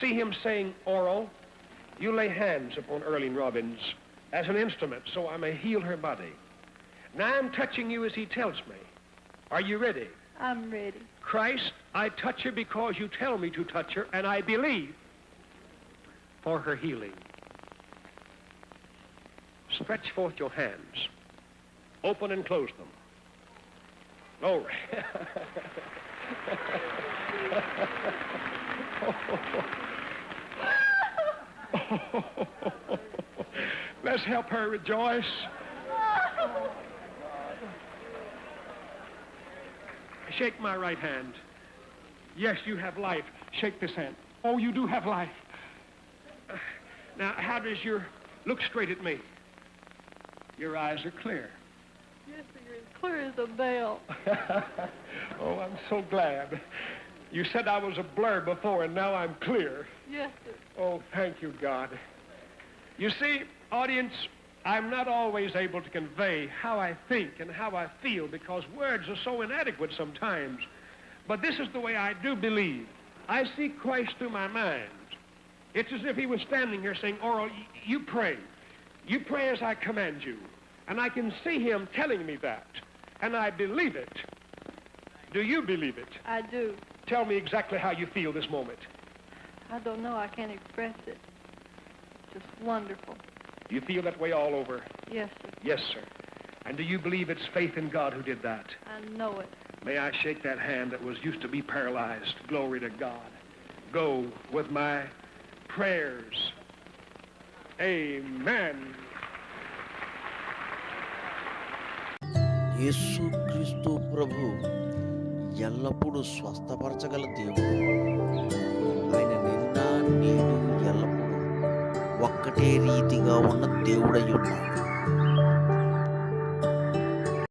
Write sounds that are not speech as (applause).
see him saying oral, you lay hands upon Erling Robbins as an instrument so I may heal her body. Now I'm touching you as he tells me. Are you ready? I'm ready. Christ, I touch her because you tell me to touch her, and I believe for her healing. Stretch forth your hands. Open and close them. Glory. (laughs) Let's help her rejoice. Shake my right hand. Yes, you have life. Shake this hand. Oh, you do have life. Now, how does your look straight at me? Your eyes are clear. Yes, sir. You're as clear as a bell. (laughs) oh, I'm so glad. You said I was a blur before, and now I'm clear. Yes, sir. Oh, thank you, God. You see, audience, I'm not always able to convey how I think and how I feel because words are so inadequate sometimes. But this is the way I do believe. I see Christ through my mind. It's as if he was standing here saying, Oral, you pray. You pray as I command you. And I can see him telling me that. And I believe it. Do you believe it? I do. Tell me exactly how you feel this moment. I don't know. I can't express it. Just wonderful. Do You feel that way all over? Yes, sir. Yes, sir. And do you believe it's faith in God who did that? I know it. May I shake that hand that was used to be paralyzed? Glory to God. Go with my prayers. Amen. యేసుక్రీస్తు ప్రభు ఎల్లప్పుడూ స్వస్థపరచగల దేవుడు. ఆయన నిన్న నేను ఎల్లప్పుడూ ఒక్కటే రీతిగా ఉన్న దేవుడై ఉన్నాడు